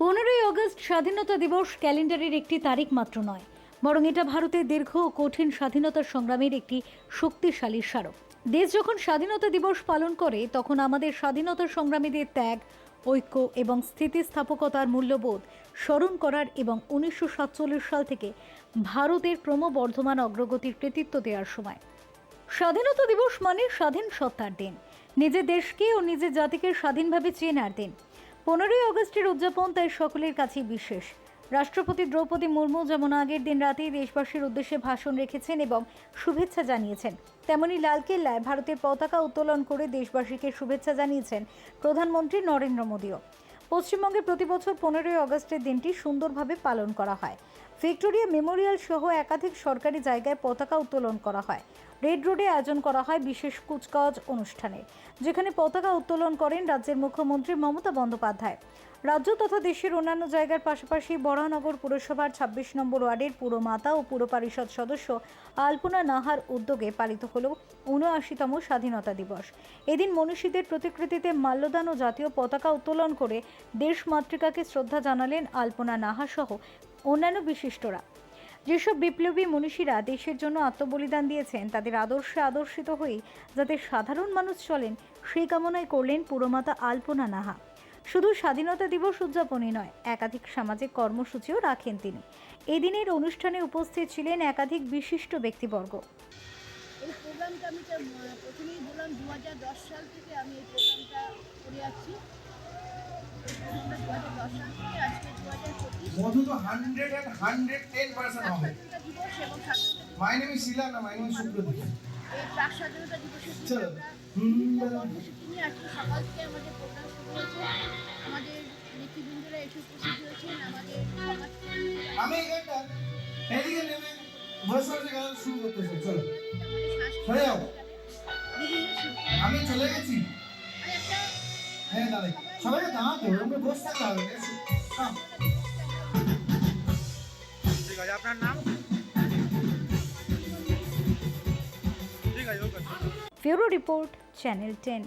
পনেরোই আগস্ট স্বাধীনতা দিবস ক্যালেন্ডারের একটি তারিখ মাত্র নয়, বরং এটা ভারতের দীর্ঘ ও কঠিন স্বাধীনতা সংগ্রামের একটি শক্তিশালী স্মারক। দেশ যখন স্বাধীনতা দিবস পালন করে, তখন আমাদের স্বাধীনতা সংগ্রামীদের ত্যাগ, ঐক্য এবং স্থিতিস্থাপকতার মূল্যবোধ স্মরণ করার এবং উনিশশো সাতচল্লিশ সাল থেকে ভারতের ক্রমবর্ধমান অগ্রগতির কৃতিত্ব দেওয়ার সময়। স্বাধীনতা দিবস মানে স্বাধীন সত্তার দিন। নিজের দেশকে ও নিজের জাতিকে স্বাধীনভাবে চেনার দিন। পনেরোই অগস্টের উদযাপন তাই সকলের কাছেই বিশেষ। রাষ্ট্রপতি দ্রৌপদী মুর্মু যেমন আগের দিন রাতেই দেশবাসীর উদ্দেশ্যে ভাষণ রেখেছেন এবং শুভেচ্ছা জানিয়েছেন, তেমনি লালকেল্লায় ভারতের পতাকা উত্তোলন করে দেশবাসীকে শুভেচ্ছা জানিয়েছেন প্রধানমন্ত্রী নরেন্দ্র মোদীও। পশ্চিমবঙ্গে প্রতি বছর পনেরোই অগস্টের দিনটি সুন্দরভাবে পালন করা হয়। ভিক্টোরিয়া মেমোরিয়াল সহ একাধিক সরকারি জায়গায় পতাকা উত্তোলন করা হয়। রেড রোডে আয়োজন করা হয় বিশেষ কুচকাওয়াজ অনুষ্ঠানে, যেখানে পতাকা উত্তোলন করেন রাজ্যের মুখ্যমন্ত্রী মমতা বন্দ্যোপাধ্যায়। রাজ্য তথা দেশের অন্যান্য জায়গার পাশাপাশি বরানগর পুরসভার ছাব্বিশ নম্বর ওয়ার্ডের পুরমাতা ও পুর পরিষদ সদস্য আলপনা নাহার উদ্যোগে পালিত হল উনআশিতম স্বাধীনতা দিবস। এদিন মনীষীদের প্রতিকৃতিতে মাল্যদান ও জাতীয় পতাকা উত্তোলন করে দেশ মাতৃকাকে শ্রদ্ধা জানালেন আলপনা নাহা সহ অন্যান্য বিশিষ্টরা। যেসব বিপ্লবী মনীষীরা দেশের জন্য আত্মবলিদান দিয়েছেন, তাদের আদর্শে আদর্শিত হয়ে যাতে সাধারণ মানুষ চলেন সেই কামনায় করলেন পুরমাতা আলপনা নাহা। শুধু স্বাধীনতা দিবস উদযাপনই নয়, একাধিক সামাজিক কর্মসূচিও রাখেন তিনি। এদিনের অনুষ্ঠানে উপস্থিত ছিলেন একাধিক বিশিষ্ট ব্যক্তিবর্গ। এই প্রোগ্রামটা আমি প্রথমেই বললাম দু হাজার দশ সাল থেকে আমি এই প্রোগ্রামটা করে প্রোগ্রামটা দু হাজার দশ সাল থেকে মধু তো hundred and hundred ten percent হবে। মাই নেম ইজ শিলা না মাই নেম ইজ সুব্রত চলো। সকাল থেকে আমাদের প্রোগ্রাম শুরু হয়েছে। আমাদের নেতৃবৃন্দরা এসে উপস্থিত হয়েছেন আমাদের সমাজকর্মীরা, আমি এদিকে নেমে গান শুরু করতেছে চলো। সরে যাও। আমি চলে গেছি। হ্যাঁ দাদা সবাইকে দাঁড়াতে হবে আমরা বসে থাকতে হবে আপনার নাম? Bureau report channel ten.